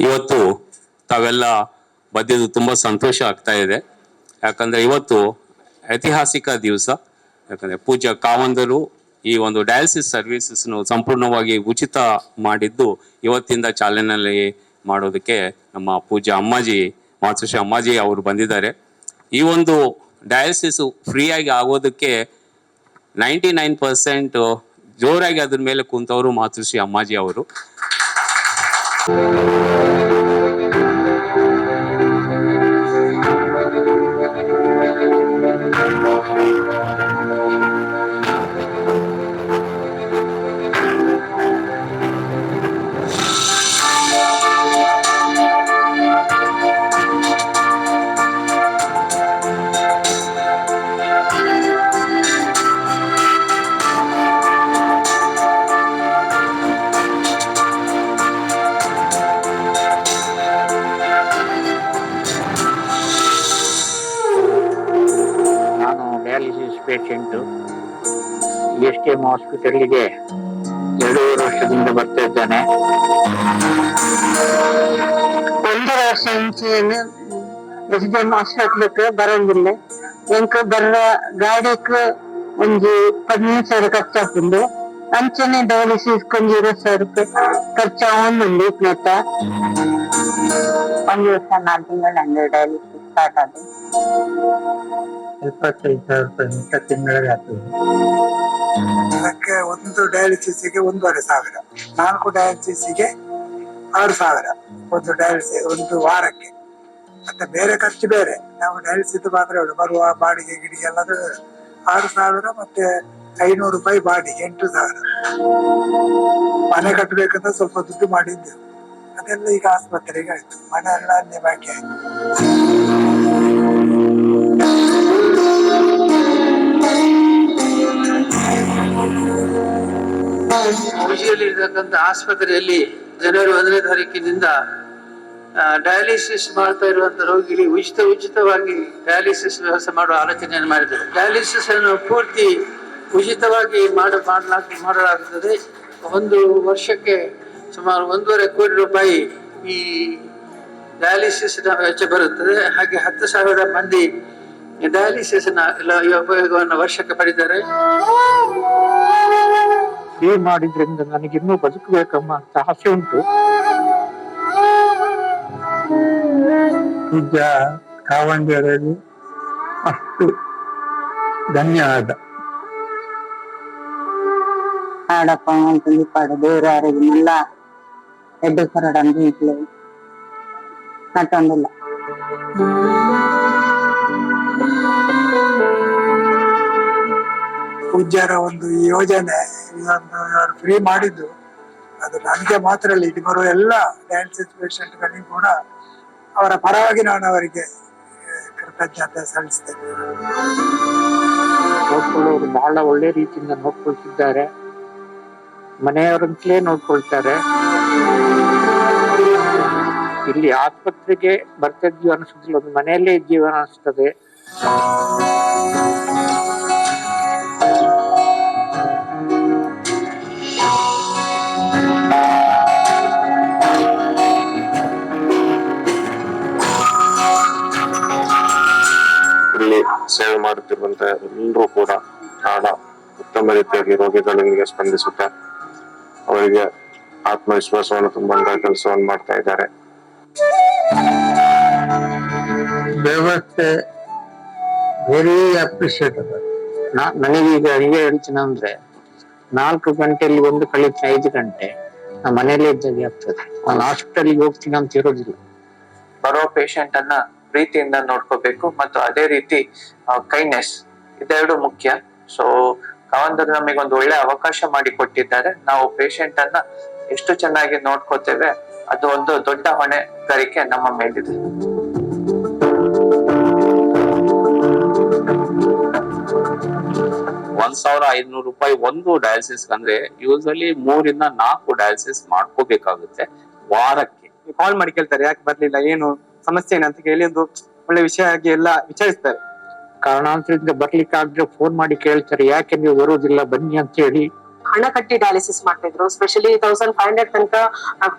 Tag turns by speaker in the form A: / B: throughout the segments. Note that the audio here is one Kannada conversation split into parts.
A: ಇವತ್ತು ತಾವೆಲ್ಲ ಬಂದಿದ್ದು ತುಂಬ ಸಂತೋಷ ಆಗ್ತಾ ಇದೆ. ಯಾಕಂದ್ರೆ ಇವತ್ತು ಐತಿಹಾಸಿಕ ದಿವಸ. ಯಾಕಂದ್ರೆ ಪೂಜ್ಯ ಕಾವಂದರು ಈ ಒಂದು ಡಯಾಲಿಸಿಸ್ ಸರ್ವಿಸಸ್ನು ಸಂಪೂರ್ಣವಾಗಿ ಉಚಿತ ಮಾಡಿದ್ದು ಇವತ್ತಿಂದ ಚಾಲನೆಯಲ್ಲಿ ಮಾಡೋದಕ್ಕೆ ನಮ್ಮ ಪೂಜ್ಯ ಅಮ್ಮಾಜಿ, ಮಾತೃಶ್ರೀ ಅಮ್ಮಾಜಿ ಅವರು ಬಂದಿದ್ದಾರೆ. ಈ ಒಂದು ಡಯಾಲಿಸಿಸ್ ಫ್ರೀಯಾಗಿ ಆಗೋದಕ್ಕೆ ನೈಂಟಿ ನೈನ್ ಪರ್ಸೆಂಟ್ ಜೋರಾಗಿ ಅದ್ರ ಮೇಲೆ ಕುಂತವರು ಮಾತೃಶ್ರೀ ಅಮ್ಮಾಜಿ ಅವರು.
B: ಪೇಷೆಂಟು ಎಸ್ ಕೆ ಎಂ ಹಾಸ್ಪಿಟಲ್ಗೆ ಎರಡೂವರೆ ವರ್ಷದಿಂದ ಬರ್ತಾ ಇದ್ದಾನೆ.
C: ಒಂದೂವರೆ ವರ್ಷ ಮುಂಚೆಯನ್ನು ಎಸ್ ಡಿ ಎಂ ಹಾಸ್ಪಿಟ್ಲಕ್ಕೆ ಬರೋಂಗಿಲ್ಲ ಎಂಕ ಬರ್ರ ಒಂದು ಪದಿನೈದು ಸಾವಿರ ಖರ್ಚಾಗ್ತಿಂದು. ಅಂಚನೆ ಡೌಲಿ ಕೊಂಚ ಇರತ್ತು ಸಾವಿರ ರೂಪಾಯಿ ಖರ್ಚಾಗೊಂದು ಒಂದು ವರ್ಷ ನಾಲ್ಕು ತಿಂಗಳು ಅಂದ್ರೆ ಡೈಲಿ ಸ್ಟಾರ್ಟ್ ಆದ.
B: ಇಪ್ಪತ್ತೈದು ಸಾವಿರ ರೂಪಾಯಿ ತಿಂಗಳಿಗೆ ಆಗ್ತದೆ
D: ಅದಕ್ಕೆ ಒಂದು ಡಯಾಲಿಸಿಸ್ಗೆ ಒಂದೂವರೆ ಸಾವಿರ. ನಾಲ್ಕು ಡಯಾಲಿಸಿಸ್ಗೆ ಆರು ಸಾವಿರ. ಒಂದು ಡಯಾಲಿಸಿಸ್ ಒಂದು ವಾರಕ್ಕೆ. ಮತ್ತೆ ಬೇರೆ ಖರ್ಚು ಬೇರೆ. ನಾವು ಡಯಾಲಿಸಿಸ್ ಮಾತ್ರ ಹೇಳು ಬರುವ ಬಾಡಿಗೆ, ಗಿಡಿಗೆ ಎಲ್ಲದು ಆರು ಸಾವಿರ ಮತ್ತೆ ಐನೂರು ರೂಪಾಯಿ ಬಾಡಿಗೆ, ಎಂಟು ಸಾವಿರ. ಮನೆ ಕಟ್ಟಬೇಕಂತ ಸ್ವಲ್ಪ ದುಡ್ಡು ಮಾಡಿದ್ದೆವು ಅದೆಲ್ಲ ಈಗ ಆಸ್ಪತ್ರೆಗೆ ಆಯ್ತು. ಮನೆ ಎಲ್ಲ ಅಲ್ಲೇ ಬಾಕಿ ಆಯ್ತು.
E: ಮುಜಿಯಲ್ಲಿ ಇರತಕ್ಕಂಥ ಆಸ್ಪತ್ರೆಯಲ್ಲಿ ಜನವರಿ ಒಂದನೇ ತಾರೀಕಿನಿಂದ ಡಯಾಲಿಸಿಸ್ ಮಾಡ್ತಾ ಇರುವಂತ ರೋಗಿಗಳಿಗೆ ಉಚಿತ, ಉಚಿತವಾಗಿ ಡಯಾಲಿಸಿಸ್ ವ್ಯವಸ್ಥೆ ಮಾಡುವ ಆಲೋಚನೆಯನ್ನು ಮಾಡಿದ್ದಾರೆ. ಡಯಾಲಿಸಿಸ್ ಅನ್ನು ಪೂರ್ತಿ ಉಚಿತವಾಗಿ ಮಾಡ, ಮಾಡಲಾಗ್, ಮಾಡಲಾಗುತ್ತದೆ. ಒಂದು ವರ್ಷಕ್ಕೆ ಸುಮಾರು ಒಂದೂವರೆ ಕೋಟಿ ರೂಪಾಯಿ ಈ ಡಯಾಲಿಸಿಸ್ ವೆಚ್ಚ ಬರುತ್ತದೆ. ಹಾಗೆ ಹತ್ತು ಸಾವಿರ ಮಂದಿ ಡಯಾಲಿಸಿಸ್ನ ಎಲ್ಲ ಉಪಯೋಗವನ್ನು ವರ್ಷಕ್ಕೆ ಪಡಿತಾರೆ.
B: ಸೇವ್ ಮಾಡಿದ್ರಿಂದ ನನಗಿನ್ನೂ ಬದುಕಬೇಕಮ್ಮ ಅಂತ ಆಸೆ ಉಂಟು. ಈಗ ಕಾವಂಡಿಯರಲ್ಲಿ ಅಷ್ಟು ಧನ್ಯವಾದ.
C: ಹಾಡಪ್ಪ ಅಂತ ಹೇಳಿಪಾಡು ಬೇರೆ ಯಾರಿಗೆಲ್ಲ ಎಡ್ಡು ಕರಡ ಅಂದ್ರೆ ಹೇಳಿ ಕಟ್ಟೊಂದಿಲ್ಲ Thank you.
D: ಪೂಜ್ಯರ ಒಂದು ಯೋಜನೆ, ಇದೊಂದು ಇವರು ಫ್ರೀ ಮಾಡಿದ್ದು. ಅದು ನನಗೆ ಮಾತ್ರ ಅಲ್ಲ ಇಲ್ಲಿ ಬರುವ ಎಲ್ಲ ಡಯಾಲಿಸಿಸ್ ಪೇಷಂಟ್ಗಳಿಗೂ ಕೂಡ ಅವರ ಪರವಾಗಿ ನಾನು ಅವರಿಗೆ ಕೃತಜ್ಞತೆ ಸಲ್ಲಿಸ್ತೇನೆ.
B: ನೋಡ್ಕೊಳ್ಳೋರು ಬಹಳ ಒಳ್ಳೆ ರೀತಿಯಿಂದ ನೋಡ್ಕೊಳ್ತಿದ್ದಾರೆ. ಮನೆಯವರಂತಲೇ ನೋಡ್ಕೊಳ್ತಾರೆ. ಇಲ್ಲಿ ಆಸ್ಪತ್ರೆಗೆ ಬರ್ತಾ ಇದ್ದೀವಿ ಅನಿಸೋದಿಲ್ಲ ಒಂದು ಮನೆಯಲ್ಲೇ ಜೀವನ ಅನಿಸ್ತದೆ
F: ಸೇವೆ ಮಾಡುತ್ತಿರುವಂತ ಎಲ್ಲರೂ ಕೂಡ ಬಹಳ ಉತ್ತಮ ರೀತಿಯಾಗಿ ರೋಗಿಗಳಿಗೆ ಸ್ಪಂದಿಸುತ್ತಾ ಅವರಿಗೆ ಆತ್ಮವಿಶ್ವಾಸವನ್ನು ತುಂಬಂತ ಕೆಲಸವನ್ನು ಮಾಡ್ತಾ ಇದ್ದಾರೆ.
B: ವ್ಯವಸ್ಥೆ ವೆರಿ ಅಪ್ರಿಶಿಯೇಟಬಲ್ ನನಗೀಗ ಅಡಿಗೆ ಹೇಳ್ತೀನಿ ಅಂದ್ರೆ ನಾಲ್ಕು ಗಂಟೆಯಲ್ಲಿ ಒಂದು ಕಳೀತೀನಿ ಐದು ಗಂಟೆ ನಮ್ಮ ಮನೆಯಲ್ಲೇ ಇದ್ದಾಗೆ ಆಗ್ತದೆ. ನಾನು ಹಾಸ್ಪಿಟಲ್ಗೆ ಹೋಗ್ತೀನಿ ಅಂತ ಇರೋದಿಲ್ಲ.
G: ಬರೋ ಪೇಷಂಟ್ ಅನ್ನ ಪ್ರೀತಿಯಿಂದ ನೋಡ್ಕೋಬೇಕು ಮತ್ತು ಅದೇ ರೀತಿ ಕೈನೆಸ್ ಇದೆರಡು ಮುಖ್ಯ. ಸೊ ಕಾವಂದರು ನಮಗೆ ಒಂದು ಒಳ್ಳೆ ಅವಕಾಶ ಮಾಡಿ ಕೊಟ್ಟಿದ್ದಾರೆ. ನಾವು ಪೇಷಂಟ್ ಅನ್ನ ಎಷ್ಟು ಚೆನ್ನಾಗಿ ನೋಡ್ಕೋತೇವೆ ಅದು ಒಂದು ದೊಡ್ಡ ಹೊಣೆಗಾರಿಕೆ ನಮ್ಮ ಮೇಲಿದೆ.
A: ಒಂದ್ ಸಾವಿರ ಐದ್ನೂರು ರೂಪಾಯಿ ಒಂದು ಡಯಾಲಿಸಿಸ್ ಅಂದ್ರೆ ಯೂಸಲಿ ಮೂರಿಂದ ನಾಲ್ಕು ಡಯಾಲಿಸಿಸ್ ಮಾಡ್ಕೋಬೇಕಾಗುತ್ತೆ ವಾರಕ್ಕೆ.
H: ಕಾಲ್ ಮಾಡಿ ಕೇಳ್ತಾರೆ ಯಾಕೆ ಬರ್ಲಿಲ್ಲ ಏನು? ಸಮಸ್ಯೆ ಏನಂತ ಕೇಳಿ ಒಂದು ಒಳ್ಳೆ ವಿಷಯ ಆಗಿ ಎಲ್ಲ ವಿಚಾರಿಸ್ತಾರೆ.
B: ಕಾರಣಾಂತರದಿಂದ ಬರ್ಲಿಕ್ಕೆ ಆಗದೆ ಫೋನ್ ಮಾಡಿ ಕೇಳ್ತಾರೆ, ಯಾಕೆ ನೀವು ಬರೋದಿಲ್ಲ ಬನ್ನಿ ಅಂತ ಹೇಳಿ
I: ಹಣ ಕಟ್ಟಿ ಡಯಾಲಿಸಿಸ್ ಮಾಡ್ತಾ ಇದ್ರು ಸ್ಪೆಷಲಿ ತೌಸಂಡ್ ಫೈವ್ ಹಂಡ್ರೆಡ್ ತನಕ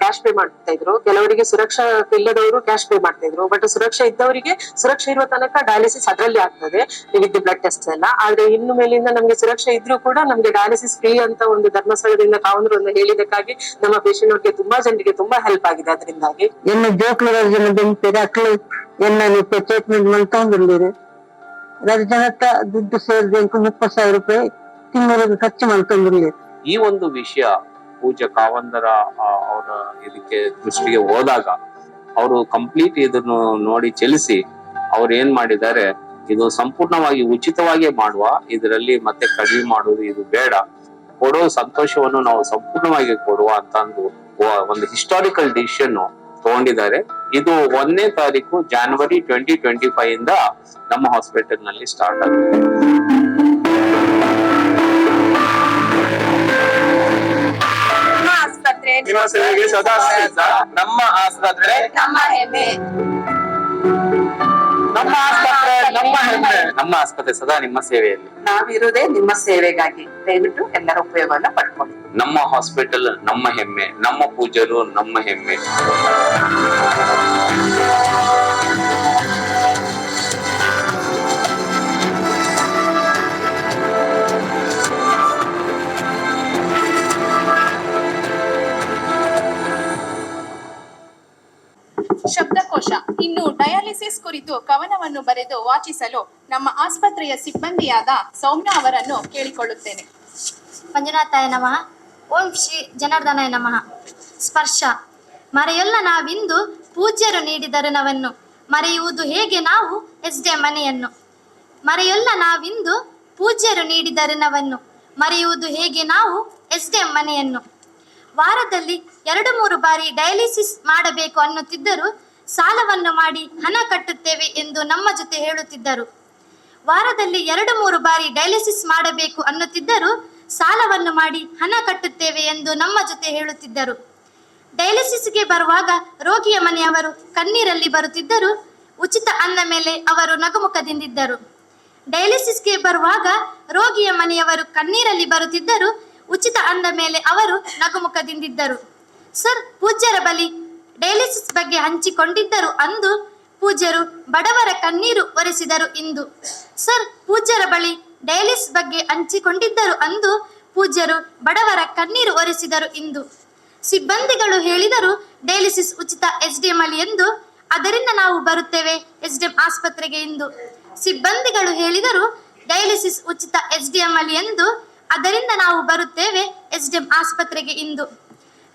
I: ಕ್ಯಾಶ್ ಪೇ ಮಾಡ್ತಾ ಇದ್ರು. ಕೆಲವರಿಗೆ ಸುರಕ್ಷಾ ಇಲ್ಲದವರು ಕ್ಯಾಶ್ ಪೇ ಮಾಡ್ತಾ ಇದ್ರು. ಬಟ್ ಸುರಕ್ಷೆ ಇದ್ದವರಿಗೆ ಸುರಕ್ಷೆ ಇರುವ ತನಕ ಡಯಾಲಿಸಿಸ್ ಅದರಲ್ಲಿ ಆಗ್ತದೆ. ವಿತ್ ಬ್ಲಡ್ ಟೆಸ್ಟ್ ಎಲ್ಲ. ಆದ್ರೆ ಇನ್ನು ಮೇಲಿಂದ ನಮ್ಗೆ ಸುರಕ್ಷೆ ಇದ್ರೂ ಕೂಡ ನಮ್ಗೆ ಡಯಾಲಿಸಿಸ್ ಫ್ರೀ ಅಂತ ಒಂದು ಧರ್ಮಸ್ಥಳದಿಂದ ತಾವಂದ್ರು ಒಂದು ಹೇಳಿದಕ್ಕಾಗಿ ನಮ್ಮ ಪೇಷಂಟ್ ಅವ್ರಿಗೆ ತುಂಬಾ ಜನರಿಗೆ ತುಂಬಾ ಹೆಲ್ಪ್ ಆಗಿದೆ ಅದರಿಂದಾಗಿ.
C: ಎನ್ನು ಜೋಕ್ಲ ಜನ ಬೆಂಪಿರ ಅಕ್ಲು ಟ್ರೀಟ್ಮೆಂಟ್ ಮಲ್ತೊಂದಿರ್ಲಿರಿ ರಜ ಜನಕ್ಕ ದುಡ್ಡು ಸೇರಿದೆ ಮುಪ್ಪತ್ತು ಸಾವಿರ ರೂಪಾಯಿ ತಿಂಗಳಿಗೆ ಖರ್ಚು ಮಲ್ತೊಂದಿರ್ಲಿರಿ
A: ಈ ಒಂದು ವಿಷಯ ಪೂಜ್ಯ ಕಾವಂದರ ಅವರ ಇದಕ್ಕೆ ದೃಷ್ಟಿಗೆ ಹೋದಾಗ ಅವರು ಕಂಪ್ಲೀಟ್ ಇದನ್ನು ನೋಡಿ ಚಲಿಸಿ ಅವ್ರು ಏನ್ ಮಾಡಿದ್ದಾರೆ, ಇದು ಸಂಪೂರ್ಣವಾಗಿ ಉಚಿತವಾಗಿ ಮಾಡುವ, ಇದರಲ್ಲಿ ಮತ್ತೆ ಕಡಿಮೆ ಮಾಡುವುದು ಇದು ಬೇಡ. ಕೊಡೋ ಸಂತೋಷವನ್ನು ನಾವು ಸಂಪೂರ್ಣವಾಗಿ ಕೊಡುವ ಅಂತ ಅಂದು ಒಂದು ಹಿಸ್ಟಾರಿಕಲ್ ಡಿಸಿಷನ್ ತಗೊಂಡಿದ್ದಾರೆ. ಇದು ಒಂದನೇ ತಾರೀಕು ಜಾನ್ವರಿ ಟ್ವೆಂಟಿ ಟ್ವೆಂಟಿ ಫೈವ್ ಇಂದ ನಮ್ಮ ಹಾಸ್ಪಿಟಲ್ನಲ್ಲಿ ಸ್ಟಾರ್ಟ್ ಆಗುತ್ತೆ.
F: ನಿಮ್ಮ ಸೇವೆಗೆ ಸದಾ ಸಿದ್ಧ.
G: ನಮ್ಮ ಆಸ್ಪತ್ರೆ.
J: ನಮ್ಮ ಹೆಮ್ಮೆ.
G: ನಮ್ಮ ಆಸ್ಪತ್ರೆ ನಮ್ಮ ಹೆಮ್ಮೆ. ನಮ್ಮ ಆಸ್ಪತ್ರೆ ಸದಾ ನಿಮ್ಮ ಸೇವೆಯಲ್ಲಿ.
I: ನಾವಿರುವುದೇ ನಿಮ್ಮ ಸೇವೆಗಾಗಿ. ದಯವಿಟ್ಟು ಎಲ್ಲರ ಉಪಯೋಗವನ್ನ ಪಡ್ಕೊಳ್ಳಿ.
A: ನಮ್ಮ ಹಾಸ್ಪಿಟಲ್ ನಮ್ಮ ಹೆಮ್ಮೆ. ನಮ್ಮ ಪೂಜರು ನಮ್ಮ ಹೆಮ್ಮೆ.
J: ಶಬ್ದಕೋಶ. ಇನ್ನು ಡಯಾಲಿಸಿಸ್ ಕುರಿತು ಕವನವನ್ನು ಬರೆದು ವಾಚಿಸಲು ನಮ್ಮ ಆಸ್ಪತ್ರೆಯ ಸಿಬ್ಬಂದಿಯಾದ ಸೌಮ್ಯ ಅವರನ್ನು ಕೇಳಿಕೊಳ್ಳುತ್ತೇನೆ.
K: ಮಂಜುನಾಥಾಯ ನಮಃ. ಓಂ ಶ್ರೀ ಜನಾರ್ದನಾಯ ನಮಃ. ಸ್ಪರ್ಶ. ಮರೆಯೊಲ್ಲ ನಾವಿಂದು ಪೂಜ್ಯರು ನೀಡಿದ ಋಣವನ್ನು ಮರೆಯುವುದು ಹೇಗೆ ನಾವು? ಎಸ್ ಡೆ ಮನೆಯನ್ನು. ಮರೆಯೊಲ್ಲ ನಾವಿಂದು ಪೂಜ್ಯರು ನೀಡಿದ ಋಣವನ್ನು ಮರೆಯುವುದು ಹೇಗೆ ನಾವು? ಎಸ್ ಡೆ ಮನೆಯನ್ನು. ವಾರದಲ್ಲಿ ಎರಡು ಮೂರು ಬಾರಿ ಡಯಾಲಿಸಿಸ್ ಮಾಡಬೇಕು ಅನ್ನುತ್ತಿದ್ದರು ಸಾಲವನ್ನು ಮಾಡಿ ಹಣ ಕಟ್ಟುತ್ತೇವೆ ಎಂದು ನಮ್ಮ ಜೊತೆ ಹೇಳುತ್ತಿದ್ದರು. ವಾರದಲ್ಲಿ ಎರಡು ಮೂರು ಬಾರಿ ಡಯಾಲಿಸಿಸ್ ಮಾಡಬೇಕು ಅನ್ನುತ್ತಿದ್ದರು ಸಾಲವನ್ನು ಮಾಡಿ ಹಣ ಕಟ್ಟುತ್ತೇವೆ ಎಂದು ನಮ್ಮ ಜೊತೆ ಹೇಳುತ್ತಿದ್ದರು. ಡಯಾಲಿಸಿಸ್ಗೆ ಬರುವಾಗ ರೋಗಿಯ ಮನೆಯವರು ಕಣ್ಣೀರಲ್ಲಿ ಬರುತ್ತಿದ್ದರು ಉಚಿತ ಅಂದ ಮೇಲೆ ಅವರು ನಗುಮುಖದಿಂದಿದ್ದರು. ಡಯಾಲಿಸಿಸ್ಗೆ ಬರುವಾಗ ರೋಗಿಯ ಮನೆಯವರು ಕಣ್ಣೀರಲ್ಲಿ ಬರುತ್ತಿದ್ದರು ಉಚಿತ ಅಂದ ಮೇಲೆ ಅವರು ನಗುಮುಖದಿಂದಿದ್ದರು. ಸರ್, ಪೂಜ್ಯರ ಬಳಿ ಡಯಾಲಿಸಿಸ್ ಬಗ್ಗೆ ಹಂಚಿಕೊಂಡಿದ್ದರು ಅಂದು ಪೂಜ್ಯರು ಬಡವರ ಕಣ್ಣೀರು ಒರೆಸಿದರು ಇಂದು. ಸರ್, ಪೂಜ್ಯರ ಬಳಿ ಡಯಾಲಿಸ್ ಬಗ್ಗೆ ಹಂಚಿಕೊಂಡಿದ್ದರು ಅಂದು ಪೂಜ್ಯರು ಬಡವರ ಕಣ್ಣೀರು ಒರೆಸಿದರು ಇಂದು. ಸಿಬ್ಬಂದಿಗಳು ಹೇಳಿದರು, ಡಯಾಲಿಸಿಸ್ ಉಚಿತ ಎಸ್ ಡಿ ಅಲ್ಲಿ ಎಂದು. ಅದರಿಂದ ನಾವು ಬರುತ್ತೇವೆ ಎಸ್ ಡಿ ಆಸ್ಪತ್ರೆಗೆ ಎಂದು ಸಿಬ್ಬಂದಿಗಳು ಹೇಳಿದರು, ಡಯಾಲಿಸಿಸ್ ಉಚಿತ ಎಸ್ ಡಿ ಅಲ್ಲಿ ಎಂದು. ಅದರಿಂದ ನಾವು ಬರುತ್ತೇವೆ ಎಸ್ ಡಿ ಆಸ್ಪತ್ರೆಗೆ ಇಂದು.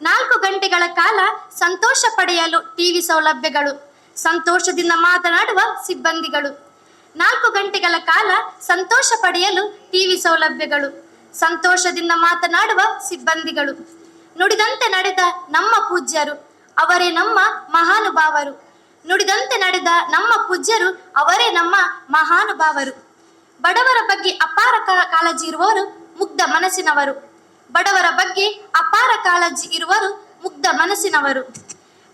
K: ನಾಲ್ಕು ಗಂಟೆಗಳ ಕಾಲ ಸಂತೋಷ ಪಡೆಯಲು ಟಿವಿ ಸೌಲಭ್ಯಗಳು, ಸಂತೋಷದಿಂದ ಮಾತನಾಡುವ ಸಿಬ್ಬಂದಿಗಳು. ನಾಲ್ಕು ಗಂಟೆಗಳ ಕಾಲ ಸಂತೋಷ ಪಡೆಯಲು ಟಿವಿ ಸೌಲಭ್ಯಗಳು, ಸಂತೋಷದಿಂದ ಮಾತನಾಡುವ ಸಿಬ್ಬಂದಿಗಳು. ನುಡಿದಂತೆ ನಡೆದ ನಮ್ಮ ಪೂಜ್ಯರು, ಅವರೇ ನಮ್ಮ ಮಹಾನುಭಾವರು. ನುಡಿದಂತೆ ನಡೆದ ನಮ್ಮ ಪೂಜ್ಯರು, ಅವರೇ ನಮ್ಮ ಮಹಾನುಭಾವರು. ಬಡವರ ಬಗ್ಗೆ ಅಪಾರ ಕಾಳಜಿ ಇರುವವರು ಮುಗ್ಧ ಮನಸ್ಸಿನವರು. ಬಡವರ ಬಗ್ಗೆ ಅಪಾರ ಕಾಳಜಿ ಇರುವರು ಮುಗ್ಧ ಮನಸ್ಸಿನವರು.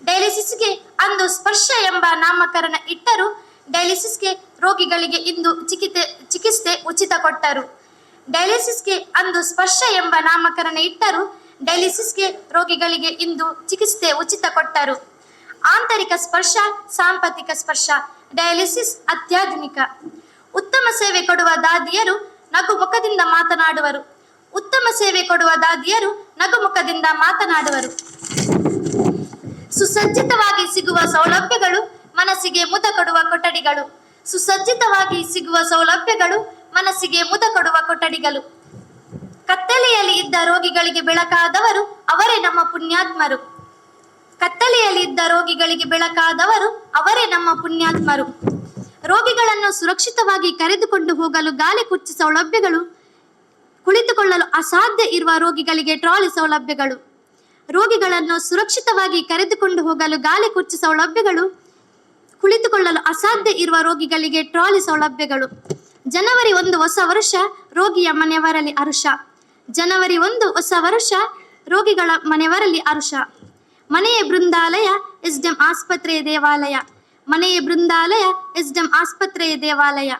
K: ಡಯಾಲಿಸಿಸ್ಗೆ ಅಂದು ಸ್ಪರ್ಶ ಎಂಬ ನಾಮಕರಣ ಇಟ್ಟರು. ಡಯಾಲಿಸಿಸ್ಗೆ ರೋಗಿಗಳಿಗೆ ಇಂದು ಚಿಕಿತ್ಸೆ ಚಿಕಿತ್ಸೆ ಉಚಿತ ಕೊಟ್ಟರು. ಡಯಾಲಿಸಿಸ್ಗೆ ಅಂದು ಸ್ಪರ್ಶ ಎಂಬ ನಾಮಕರಣ ಇಟ್ಟರು. ಡಯಾಲಿಸಿಸ್ಗೆ ರೋಗಿಗಳಿಗೆ ಇಂದು ಚಿಕಿತ್ಸೆ ಉಚಿತ ಕೊಟ್ಟರು. ಆಂತರಿಕ ಸ್ಪರ್ಶ, ಸಾಂಪತಿಕ ಸ್ಪರ್ಶ, ಡಯಾಲಿಸಿಸ್ ಅತ್ಯಾಧುನಿಕ. ಉತ್ತಮ ಸೇವೆ ಕೊಡುವ ದಾದಿಯರು ನಗು ಮುಖದಿಂದ ಮಾತನಾಡುವರು. ಉತ್ತಮ ಸೇವೆ ಕೊಡುವ ದಾದಿಯರು ನಗುಮುಖದಿಂದ ಮಾತನಾಡುವರು. ಸುಸಜ್ಜಿತವಾಗಿ ಸಿಗುವ ಸೌಲಭ್ಯಗಳು ಮನಸ್ಸಿಗೆ ಮುದ ಕೊಡುವ ಕೊಠಡಿಗಳು. ಸುಸಜ್ಜಿತವಾಗಿ ಸಿಗುವ ಸೌಲಭ್ಯಗಳು ಮನಸ್ಸಿಗೆ ಮುದ ಕೊಡುವ ಕೊಠಡಿಗಳು. ಕತ್ತಲೆಯಲ್ಲಿ ಇದ್ದ ರೋಗಿಗಳಿಗೆ ಬೆಳಕಾದವರು ಅವರೇ ನಮ್ಮ ಪುಣ್ಯಾತ್ಮರು. ಕತ್ತಲೆಯಲ್ಲಿ ಇದ್ದ ರೋಗಿಗಳಿಗೆ ಬೆಳಕಾದವರು ಅವರೇ ನಮ್ಮ ಪುಣ್ಯಾತ್ಮರು. ರೋಗಿಗಳನ್ನು ಸುರಕ್ಷಿತವಾಗಿ ಕರೆದುಕೊಂಡು ಹೋಗಲು ಗಾಲಿ ಕುರ್ಚಿ ಸೌಲಭ್ಯಗಳು, ಕುಳಿತುಕೊಳ್ಳಲು ಅಸಾಧ್ಯ ಇರುವ ರೋಗಿಗಳಿಗೆ ಟ್ರಾಲಿ ಸೌಲಭ್ಯಗಳು. ರೋಗಿಗಳನ್ನು ಸುರಕ್ಷಿತವಾಗಿ ಕರೆದುಕೊಂಡು ಹೋಗಲು ಗಾಲಿ ಕುರ್ಚಿ ಸೌಲಭ್ಯಗಳು, ಕುಳಿತುಕೊಳ್ಳಲು ಅಸಾಧ್ಯ ಇರುವ ರೋಗಿಗಳಿಗೆ ಟ್ರಾಲಿ ಸೌಲಭ್ಯಗಳು. ಜನವರಿ ಒಂದು ಹೊಸ ವರ್ಷ, ರೋಗಿಯ ಮನೆಯವರಲ್ಲಿ ಅರುಷ. ಜನವರಿ ಒಂದು ಹೊಸ ವರ್ಷ, ರೋಗಿಗಳ ಮನೆಯವರಲ್ಲಿ ಅರುಷ. ಮನೆಯ ಬೃಂದಾಲಯ ಎಸ್ಡಿಎಂ ಆಸ್ಪತ್ರೆಯ ದೇವಾಲಯ. ಮನೆಯ ಬೃಂದಾಲಯ ಎಸ್ಡಿಎಂ ಆಸ್ಪತ್ರೆಯ ದೇವಾಲಯ.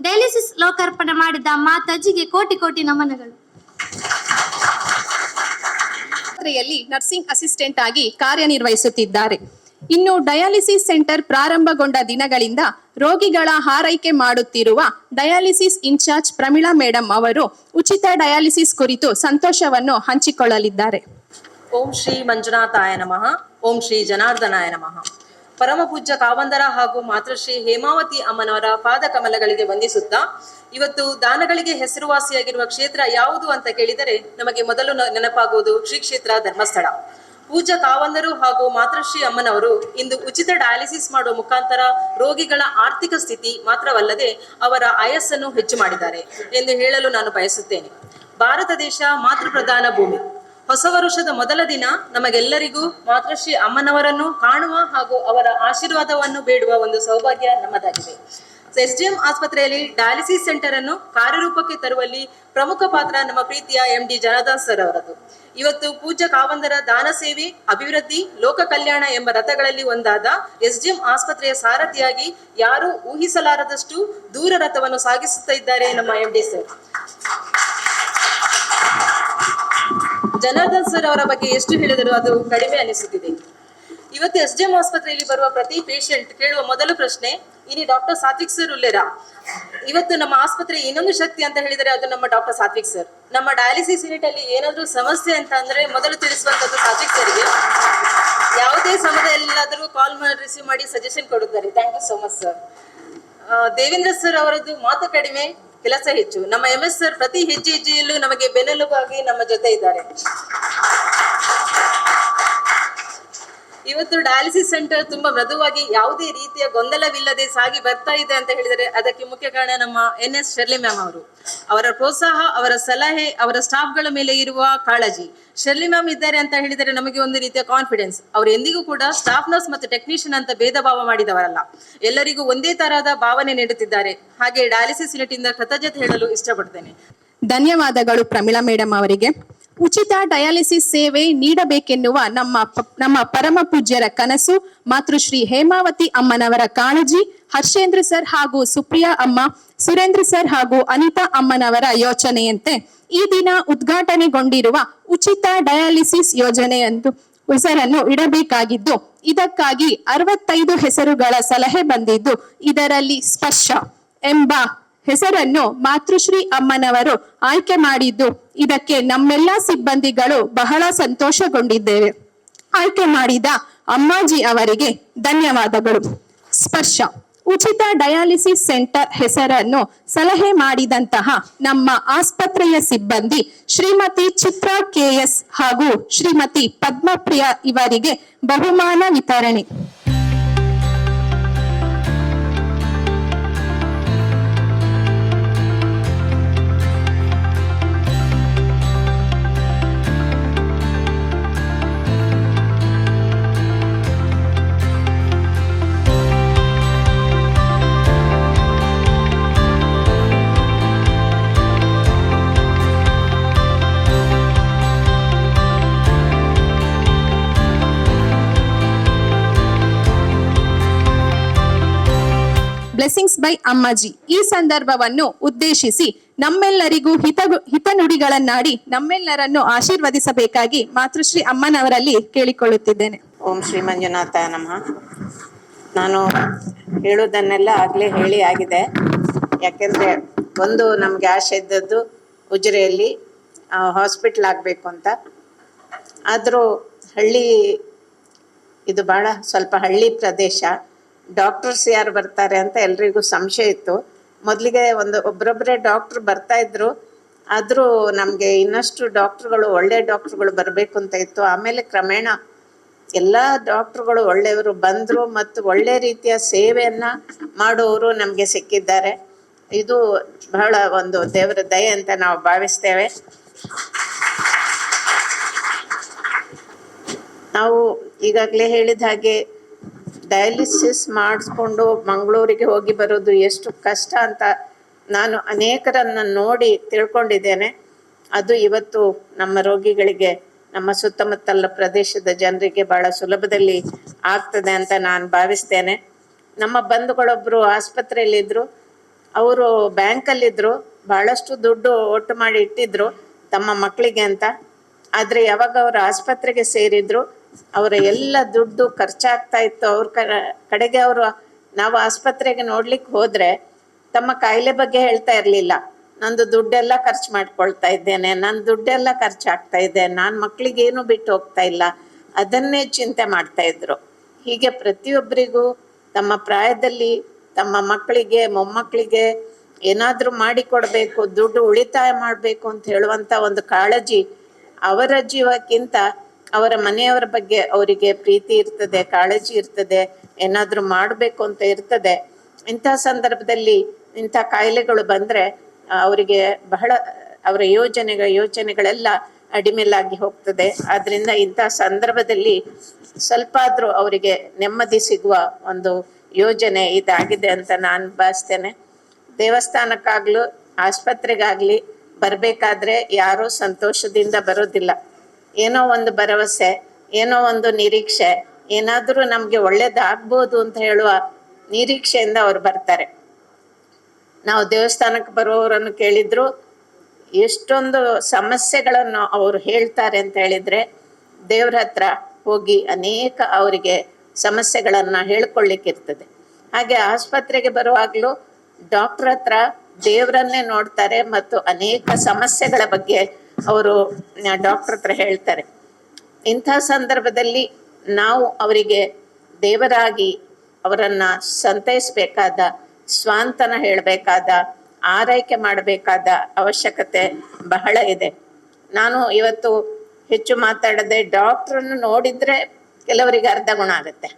K: ಡಯಾಲಿಸಿಸ್ ಲೋಕಾರ್ಪಣೆ ಮಾಡಿದ ಮಾತಾಜಿಗೆ ಕೋಟಿ ಕೋಟಿ ನಮನಗಳು.
J: ಆಸ್ಪತ್ರೆಯಲ್ಲಿ ನರ್ಸಿಂಗ್ ಅಸಿಸ್ಟೆಂಟ್ ಆಗಿ ಕಾರ್ಯನಿರ್ವಹಿಸುತ್ತಿದ್ದಾರೆ. ಇನ್ನು ಡಯಾಲಿಸಿಸ್ ಸೆಂಟರ್ ಪ್ರಾರಂಭಗೊಂಡ ದಿನಗಳಿಂದ ರೋಗಿಗಳ ಹಾರೈಕೆ ಮಾಡುತ್ತಿರುವ ಡಯಾಲಿಸಿಸ್ ಇನ್ಚಾರ್ಜ್ ಪ್ರಮೀಳಾ ಮೇಡಮ್ ಅವರು ಉಚಿತ ಡಯಾಲಿಸಿಸ್ ಕುರಿತು ಸಂತೋಷವನ್ನು ಹಂಚಿಕೊಳ್ಳಲಿದ್ದಾರೆ.
L: ಓಂ ಶ್ರೀ ಮಂಜುನಾಥಾಯ ನಮಃ. ಓಂ ಶ್ರೀ ಜನಾರ್ದನಾಯ ನಮಃ. ಪರಮ ಪೂಜ್ಯ ಕಾವಂದರ ಹಾಗೂ ಮಾತೃಶ್ರೀ ಹೇಮಾವತಿ ಅಮ್ಮನವರ ಪಾದ ಕಮಲಗಳಿಗೆ ವಂದಿಸುತ್ತಾ, ಇವತ್ತು ದಾನಗಳಿಗೆ ಹೆಸರುವಾಸಿಯಾಗಿರುವ ಕ್ಷೇತ್ರ ಯಾವುದು ಅಂತ ಕೇಳಿದರೆ, ನಮಗೆ ಮೊದಲು ನೆನಪಾಗುವುದು ಶ್ರೀ ಕ್ಷೇತ್ರ ಧರ್ಮಸ್ಥಳ. ಪೂಜ್ಯ ಕಾವಂದರು ಹಾಗೂ ಮಾತೃಶ್ರೀ ಅಮ್ಮನವರು ಇಂದು ಉಚಿತ ಡಯಾಲಿಸಿಸ್ ಮಾಡುವ ಮುಖಾಂತರ ರೋಗಿಗಳ ಆರ್ಥಿಕ ಸ್ಥಿತಿ ಮಾತ್ರವಲ್ಲದೆ ಅವರ ಆಯಸ್ಸನ್ನು ಹೆಚ್ಚು ಮಾಡಿದ್ದಾರೆ ಎಂದು ಹೇಳಲು ನಾನು ಬಯಸುತ್ತೇನೆ. ಭಾರತ ದೇಶ ಮಾತೃ ಭೂಮಿ. ಹೊಸ ವರುಷದ ಮೊದಲ ದಿನ ನಮಗೆಲ್ಲರಿಗೂ ಮಾತೃಶ್ರೀ ಅಮ್ಮನವರನ್ನು ಕಾಣುವ ಹಾಗೂ ಅವರ ಆಶೀರ್ವಾದವನ್ನು ಬೇಡುವ ಒಂದು ಸೌಭಾಗ್ಯ ನಮ್ಮದಾಗಿದೆ. ಎಸ್ ಡಿ ಎಂ ಆಸ್ಪತ್ರೆಯಲ್ಲಿ ಡಯಾಲಿಸಿಸ್ ಸೆಂಟರ್ ಅನ್ನು ಕಾರ್ಯರೂಪಕ್ಕೆ ತರುವಲ್ಲಿ ಪ್ರಮುಖ ಪಾತ್ರ ನಮ್ಮ ಪ್ರೀತಿಯ ಎಂ ಡಿ ಜನದಾಸ್ ಸರ್ ಅವರದು. ಇವತ್ತು ಪೂಜ್ಯ ಕಾವಂದರ ದಾನ ಸೇವೆ, ಅಭಿವೃದ್ಧಿ, ಲೋಕ ಕಲ್ಯಾಣ ಎಂಬ ರಥಗಳಲ್ಲಿ ಒಂದಾದ ಎಸ್ ಡಿ ಎಂ ಆಸ್ಪತ್ರೆಯ ಸಾರಥಿಯಾಗಿ ಯಾರೂ ಊಹಿಸಲಾರದಷ್ಟು ದೂರ ರಥವನ್ನು ಸಾಗಿಸುತ್ತಾ ಇದ್ದಾರೆ ನಮ್ಮ M D sir Janardhan sir ಅವರ ಬಗ್ಗೆ ಎಷ್ಟು ಹೇಳಿದರೂ ಅದು ಕಡಿಮೆ ಅನಿಸುತ್ತಿದೆ. ಇವತ್ತು ಎಸ್ ಡಿ ಎಂ ಆಸ್ಪತ್ರೆಯಲ್ಲಿ ಬರುವ ಪ್ರತಿ ಪೇಷಂಟ್ ಕೇಳುವ ಮೊದಲ ಪ್ರಶ್ನೆ, ಇನಿ ಡಾಕ್ಟರ್ ಸಾತ್ವಿಕ್ ಸರ್ ಉಲ್ಲೇರಾ ಇವತ್ತು ನಮ್ಮ ಆಸ್ಪತ್ರೆ ಇನ್ನೊಂದು ಶಕ್ತಿ ಅಂತ ಹೇಳಿದರೆ ಅದು ನಮ್ಮ ಡಾಕ್ಟರ್ ಸಾತ್ವಿಕ್ ಸರ್. ನಮ್ಮ ಡಯಾಲಿಸಿಸ್ ಯೂನಿಟ್ ಅಲ್ಲಿ ಏನಾದರೂ ಸಮಸ್ಯೆ ಅಂತ ಅಂದ್ರೆ ಮೊದಲು ತಿಳಿಸುವಂತದ್ದು ಸಾತ್ವಿಕ್ ಸರ್ಗೆ ಯಾವುದೇ ಸಮಯದಲ್ಲಾದರೂ ಕಾಲ್ ಮಾಡಿ ರಿಸೀವ್ ಮಾಡಿ ಸಜೆಷನ್ ಕೊಡುತ್ತಾರೆ. Thank you so much sir Devendra sir ಅವರದ್ದು ಮಾತು ಕಡಿಮೆ. ಕೆಲಸ ಹೆಚ್ಚು. ನಮ್ಮ ಎಂ ಎಸ್ ಸರ್ ಪ್ರತಿ ಹೆಜ್ಜೆ ಹೆಜ್ಜೆಯಲ್ಲೂ ನಮಗೆ ಬೆನ್ನೆಲುಬಾಗಿ ನಮ್ಮ ಜೊತೆ ಇದ್ದಾರೆ. ಇವತ್ತು ಡಯಾಲಿಸಿಸ್ ಸೆಂಟರ್ ತುಂಬಾ ಮೃದುವಾಗಿ ಯಾವುದೇ ರೀತಿಯ ಗೊಂದಲವಿಲ್ಲದೆ ಸಾಗಿ ಬರ್ತಾ ಇದೆ ಅಂತ ಹೇಳಿದರೆ ಅದಕ್ಕೆ ಮುಖ್ಯ ಕಾರಣ ನಮ್ಮ ಎನ್ ಎಸ್ ಶರ್ಲಿ ಮ್ಯಾಮ್ ಅವರು. ಅವರ ಪ್ರೋತ್ಸಾಹ, ಅವರ ಸಲಹೆ, ಅವರ ಸ್ಟಾಫ್ಗಳ ಮೇಲೆ ಇರುವ ಕಾಳಜಿ. ಶರ್ಲಿ ಮ್ಯಾಮ್ ಇದ್ದಾರೆ ಅಂತ ಹೇಳಿದರೆ ನಮಗೆ ಒಂದು ರೀತಿಯ ಕಾನ್ಫಿಡೆನ್ಸ್ ಅವರು ಎಂದಿಗೂ ಕೂಡ ಸ್ಟಾಫ್ ನರ್ಸ್ ಮತ್ತು ಟೆಕ್ನಿಷಿಯನ್ ಅಂತ ಭೇದ ಭಾವ ಮಾಡಿದವರಲ್ಲ. ಎಲ್ಲರಿಗೂ ಒಂದೇ ತರಹದ ಭಾವನೆ ನೀಡುತ್ತಿದ್ದಾರೆ. ಹಾಗೆ ಡಯಾಲಿಸಿಸ್ ಯೂನಿಟ್ ಇಂದ ಕೃತಜ್ಞತೆ ಹೇಳಲು ಇಷ್ಟಪಡ್ತೇನೆ.
J: ಧನ್ಯವಾದಗಳು ಪ್ರಮೀಳಾ ಮೇಡಮ್ ಅವರಿಗೆ. ಉಚಿತ ಡಯಾಲಿಸಿಸ್ ಸೇವೆ ನೀಡಬೇಕೆನ್ನುವ ನಮ್ಮ ನಮ್ಮ ಪರಮ ಪೂಜ್ಯರ ಕನಸು ಮಾತೃಶ್ರೀ ಹೇಮಾವತಿ ಅಮ್ಮನವರ ಕಾಳಜಿ, ಹರ್ಷೇಂದ್ರ ಸರ್ ಹಾಗೂ ಸುಪ್ರಿಯಾ ಅಮ್ಮ, ಸುರೇಂದ್ರ ಸರ್ ಹಾಗೂ ಅನಿತಾ ಅಮ್ಮನವರ ಯೋಚನೆಯಂತೆ ಈ ದಿನ ಉದ್ಘಾಟನೆಗೊಂಡಿರುವ ಉಚಿತ ಡಯಾಲಿಸಿಸ್ ಯೋಜನೆಯಂದು ಹೆಸರನ್ನು ಇಡಬೇಕಾಗಿದ್ದು, ಇದಕ್ಕಾಗಿ ಅರವತ್ತೈದು ಹೆಸರುಗಳ ಸಲಹೆ ಬಂದಿದ್ದು, ಇದರಲ್ಲಿ ಸ್ಪರ್ಶ ಎಂಬ ಹೆಸರನ್ನು ಮಾತೃಶ್ರೀ ಅಮ್ಮನವರು ಆಯ್ಕೆ ಮಾಡಿದ್ದು. ಇದಕ್ಕೆ ನಮ್ಮೆಲ್ಲ ಸಿಬ್ಬಂದಿಗಳು ಬಹಳ ಸಂತೋಷಗೊಂಡಿದ್ದೇವೆ. ಆಯ್ಕೆ ಮಾಡಿದ ಅಮ್ಮಾಜಿ ಅವರಿಗೆ ಧನ್ಯವಾದಗಳು. ಸ್ಪರ್ಶ. ಉಚಿತ ಡಯಾಲಿಸಿಸ್ ಸೆಂಟರ್ ಹೆಸರನ್ನು ಸಲಹೆ ಮಾಡಿದಂತಹ ನಮ್ಮ ಆಸ್ಪತ್ರೆಯ ಸಿಬ್ಬಂದಿ ಶ್ರೀಮತಿ ಚಿತ್ರಾ ಕೆಎಸ್ ಹಾಗೂ ಶ್ರೀಮತಿ ಪದ್ಮಪ್ರಿಯ ಇವರಿಗೆ ಬಹುಮಾನ ವಿತರಣೆ. ಬ್ಲೆಸ್ಸಿಂಗ್ಸ್ ಬೈ ಅಮ್ಮಾಜಿ ಈ ಸಂದರ್ಭವನ್ನು ಉದ್ದೇಶಿಸಿ ನಮ್ಮೆಲ್ಲರಿಗೂ ಹಿತ ಹಿತನುಡಿಗಳನ್ನಾಡಿ ನಮ್ಮೆಲ್ಲರನ್ನು ಆಶೀರ್ವದಿಸಬೇಕಾಗಿ ಮಾತೃಶ್ರೀ ಅಮ್ಮನವರಲ್ಲಿ ಕೇಳಿಕೊಳ್ಳುತ್ತಿದ್ದೇನೆ.
C: ಓಂ ಶ್ರೀ ಮಂಜುನಾಥ ನಮಃ. ನಾನು ಹೇಳುವುದನ್ನೆಲ್ಲ ಆಗಲೇ ಹೇಳಿ ಆಗಿದೆ. ಯಾಕೆಂದರೆ ಒಂದು ನಮ್ಗೆ ಆಶೆ ಇದ್ದದ್ದು ಉಜಿರೆಯಲ್ಲಿ ಹಾಸ್ಪಿಟ್ಲ್ ಆಗಬೇಕು ಅಂತ. ಆದ್ರೂ ಹಳ್ಳಿ, ಇದು ಬಹಳ ಸ್ವಲ್ಪ ಹಳ್ಳಿ ಪ್ರದೇಶ. ಡಾಕ್ಟರ್ಸ್ ಯಾರು ಬರ್ತಾರೆ ಅಂತ ಎಲ್ರಿಗೂ ಸಂಶಯ ಇತ್ತು. ಮೊದಲಿಗೆ ಒಂದು ಒಬ್ಬರೊಬ್ಬರೇ ಡಾಕ್ಟ್ರು ಬರ್ತಾ ಇದ್ರು. ಆದರೂ ನಮಗೆ ಇನ್ನಷ್ಟು ಡಾಕ್ಟ್ರುಗಳು, ಒಳ್ಳೆ ಡಾಕ್ಟ್ರುಗಳು ಬರಬೇಕು ಅಂತ ಇತ್ತು. ಆಮೇಲೆ ಕ್ರಮೇಣ ಎಲ್ಲ ಡಾಕ್ಟ್ರುಗಳು ಒಳ್ಳೆಯವರು ಬಂದರು ಮತ್ತು ಒಳ್ಳೆ ರೀತಿಯ ಸೇವೆಯನ್ನು ಮಾಡುವವರು ನಮಗೆ ಸಿಕ್ಕಿದ್ದಾರೆ. ಇದು ಬಹಳ ಒಂದು ದೇವರ ದಯೆ ಅಂತ ನಾವು ಭಾವಿಸ್ತೇವೆ. ನಾವು ಈಗಾಗಲೇ ಹೇಳಿದ ಹಾಗೆ ಡಯಾಲಿಸಿಸ್ ಮಾಡಿಸ್ಕೊಂಡು ಮಂಗಳೂರಿಗೆ ಹೋಗಿ ಬರೋದು ಎಷ್ಟು ಕಷ್ಟ ಅಂತ ನಾನು ಅನೇಕರನ್ನು ನೋಡಿ ತಿಳ್ಕೊಂಡಿದ್ದೇನೆ. ಅದು ಇವತ್ತು ನಮ್ಮ ರೋಗಿಗಳಿಗೆ, ನಮ್ಮ ಸುತ್ತಮುತ್ತಲ ಪ್ರದೇಶದ ಜನರಿಗೆ ಬಹಳ ಸುಲಭದಲ್ಲಿ ಆಗ್ತದೆ ಅಂತ ನಾನು ಭಾವಿಸ್ತೇನೆ. ನಮ್ಮ ಬಂಧುಗಳೊಬ್ಬರು ಆಸ್ಪತ್ರೆಯಲ್ಲಿದ್ದರು ಅವರು ಬ್ಯಾಂಕಲ್ಲಿದ್ದರು ಬಹಳಷ್ಟು ದುಡ್ಡು ಒಟ್ಟು ಮಾಡಿ ಇಟ್ಟಿದ್ರು ತಮ್ಮ ಮಕ್ಕಳಿಗೆ ಅಂತ. ಆದರೆ ಯಾವಾಗ ಅವರು ಆಸ್ಪತ್ರೆಗೆ ಸೇರಿದ್ರು ಅವರ ಎಲ್ಲ ದುಡ್ಡು ಖರ್ಚಾಗ್ತಾ ಇತ್ತು. ಅವ್ರ ಕಡೆಗೆ ಅವರು ನಾವು ಆಸ್ಪತ್ರೆಗೆ ನೋಡ್ಲಿಕ್ಕೆ ಹೋದ್ರೆ ತಮ್ಮ ಕಾಯಿಲೆ ಬಗ್ಗೆ ಹೇಳ್ತಾ ಇರ್ಲಿಲ್ಲ. ನಂದು ದುಡ್ಡೆಲ್ಲ ಖರ್ಚು ಮಾಡ್ಕೊಳ್ತಾ ಇದ್ದೇನೆ. ನನ್ನ ದುಡ್ಡೆಲ್ಲ ಖರ್ಚಾಗ್ತಾ ಇದೆ. ನಾನು ಮಕ್ಳಿಗೆ ಏನು ಬಿಟ್ಟು ಹೋಗ್ತಾ ಇಲ್ಲ. ಅದನ್ನೇ ಚಿಂತೆ ಮಾಡ್ತಾ ಇದ್ರು. ಹೀಗೆ ಪ್ರತಿಯೊಬ್ಬರಿಗೂ ತಮ್ಮ ಪ್ರಾಯದಲ್ಲಿ ತಮ್ಮ ಮಕ್ಕಳಿಗೆ, ಮೊಮ್ಮಕ್ಕಳಿಗೆ ಏನಾದ್ರೂ ಮಾಡಿಕೊಡ್ಬೇಕು, ದುಡ್ಡು ಉಳಿತಾಯ ಮಾಡಬೇಕು ಅಂತ ಹೇಳುವಂತ ಒಂದು ಕಾಳಜಿ ಅವರ ಜೀವಕ್ಕಿಂತ ಅವರ ಮನೆಯವರ ಬಗ್ಗೆ ಅವರಿಗೆ ಪ್ರೀತಿ ಇರ್ತದೆ, ಕಾಳಜಿ ಇರ್ತದೆ, ಏನಾದ್ರೂ ಮಾಡಬೇಕು ಅಂತ ಇರ್ತದೆ. ಇಂಥ ಸಂದರ್ಭದಲ್ಲಿ ಇಂಥ ಕಾಯಿಲೆಗಳು ಬಂದ್ರೆ ಅವರಿಗೆ ಬಹಳ, ಅವರ ಯೋಜನೆಗಳ ಯೋಚನೆಗಳೆಲ್ಲ ಅಡಿಮೇಲಾಗಿ ಹೋಗ್ತದೆ. ಆದ್ರಿಂದ ಇಂಥ ಸಂದರ್ಭದಲ್ಲಿ ಸ್ವಲ್ಪ ಆದ್ರೂ ಅವರಿಗೆ ನೆಮ್ಮದಿ ಸಿಗುವ ಒಂದು ಯೋಜನೆ ಇದಾಗಿದೆ ಅಂತ ನಾನು ಭಾವಿಸ್ತೇನೆ. ದೇವಸ್ಥಾನಕ್ಕಾಗ್ಲೂ, ಆಸ್ಪತ್ರೆಗಾಗ್ಲಿ ಬರ್ಬೇಕಾದ್ರೆ ಯಾರೂ ಸಂತೋಷದಿಂದ ಬರೋದಿಲ್ಲ. ಏನೋ ಒಂದು ಭರವಸೆ, ಏನೋ ಒಂದು ನಿರೀಕ್ಷೆ, ಏನಾದ್ರೂ ನಮ್ಗೆ ಒಳ್ಳೇದಾಗ್ಬೋದು ಅಂತ ಹೇಳುವ ನಿರೀಕ್ಷೆಯಿಂದ ಅವ್ರು ಬರ್ತಾರೆ. ನಾವು ದೇವಸ್ಥಾನಕ್ಕೆ ಬರುವವರನ್ನು ಕೇಳಿದ್ರು, ಎಷ್ಟೊಂದು ಸಮಸ್ಯೆಗಳನ್ನು ಅವರು ಹೇಳ್ತಾರೆ ಅಂತ ಹೇಳಿದ್ರೆ, ದೇವ್ರ ಹತ್ರ ಹೋಗಿ ಅನೇಕ ಅವರಿಗೆ ಸಮಸ್ಯೆಗಳನ್ನ ಹೇಳ್ಕೊಳ್ಳಿಕ್ಕಿರ್ತದೆ ಹಾಗೆ ಆಸ್ಪತ್ರೆಗೆ ಬರುವಾಗಲೂ ಡಾಕ್ಟರ್ ಹತ್ರ ದೇವರನ್ನೇ ನೋಡ್ತಾರೆ ಮತ್ತು ಅನೇಕ ಸಮಸ್ಯೆಗಳ ಬಗ್ಗೆ ಅವರು ಡಾಕ್ಟರ್ ಹತ್ರ ಹೇಳ್ತಾರೆ. ಇಂಥ ಸಂದರ್ಭದಲ್ಲಿ ನಾವು ಅವರಿಗೆ ದೇವರಾಗಿ ಅವರನ್ನ ಸಂತೈಸಬೇಕಾದ, ಸ್ವಾಂತನ ಹೇಳಬೇಕಾದ, ಆರೈಕೆ ಮಾಡಬೇಕಾದ ಅವಶ್ಯಕತೆ ಬಹಳ ಇದೆ. ನಾನು ಇವತ್ತು ಹೆಚ್ಚು ಮಾತಾಡದೆ ಡಾಕ್ಟ್ರನ್ನು ನೋಡಿದ್ರೆ ಕೆಲವರಿಗೆ ಅರ್ಧ ಗುಣ ಆಗುತ್ತೆ.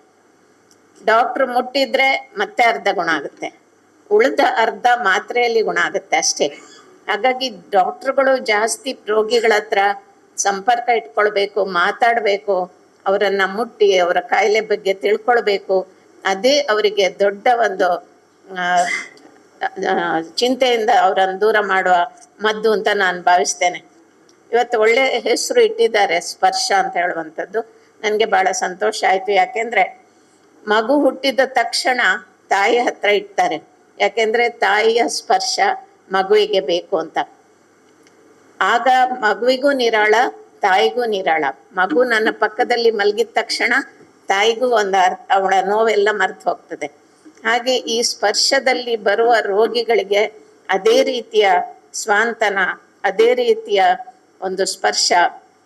C: ಡಾಕ್ಟ್ರ್ ಮುಟ್ಟಿದ್ರೆ ಮತ್ತೆ ಅರ್ಧ ಗುಣ ಆಗುತ್ತೆ. ಉಳಿದ ಅರ್ಧ ಮಾತ್ರೆಯಲ್ಲಿ ಗುಣ ಆಗುತ್ತೆ ಅಷ್ಟೇ. ಹಾಗಾಗಿ ಡಾಕ್ಟರ್ಗಳು ಜಾಸ್ತಿ ರೋಗಿಗಳ ಹತ್ರ ಸಂಪರ್ಕ ಇಟ್ಕೊಳ್ಬೇಕು, ಮಾತಾಡಬೇಕು, ಅವರನ್ನ ಮುಟ್ಟಿ, ಅವರ ಕಾಯಿಲೆ ಬಗ್ಗೆ ತಿಳ್ಕೊಳ್ಬೇಕು. ಅದೇ ಅವರಿಗೆ ದೊಡ್ಡ ಒಂದು ಚಿಂತೆಯಿಂದ ಅವರನ್ನು ದೂರ ಮಾಡುವ ಮದ್ದು ಅಂತ ನಾನು ಭಾವಿಸ್ತೇನೆ. ಇವತ್ತು ಒಳ್ಳೆ ಹೆಸರು ಇಟ್ಟಿದ್ದಾರೆ ಸ್ಪರ್ಶ ಅಂತ ಹೇಳುವಂಥದ್ದು. ನನಗೆ ಬಹಳ ಸಂತೋಷ ಆಯ್ತು. ಯಾಕೆಂದ್ರೆ ಮಗು ಹುಟ್ಟಿದ ತಕ್ಷಣ ತಾಯಿ ಹತ್ರ ಇಡ್ತಾರೆ. ಯಾಕೆಂದ್ರೆ ತಾಯಿಯ ಸ್ಪರ್ಶ ಮಗುವಿಗೆ ಬೇಕು ಅಂತ. ಆಗ ಮಗುವಿಗೂ ನಿರಾಳ, ತಾಯಿಗೂ ನಿರಾಳ. ಮಗು ನನ್ನ ಪಕ್ಕದಲ್ಲಿ ಮಲಗಿದ ತಕ್ಷಣ ತಾಯಿಗೂ ಒಂದು ಅರ್ಥ ಅವಳ ನೋವೆಲ್ಲ ಮರ್ತು ಹೋಗ್ತದೆ. ಹಾಗೆ ಈ ಸ್ಪರ್ಶದಲ್ಲಿ ಬರುವ ರೋಗಿಗಳಿಗೆ ಅದೇ ರೀತಿಯ ಸ್ವಾಂತನ, ಅದೇ ರೀತಿಯ ಒಂದು ಸ್ಪರ್ಶ,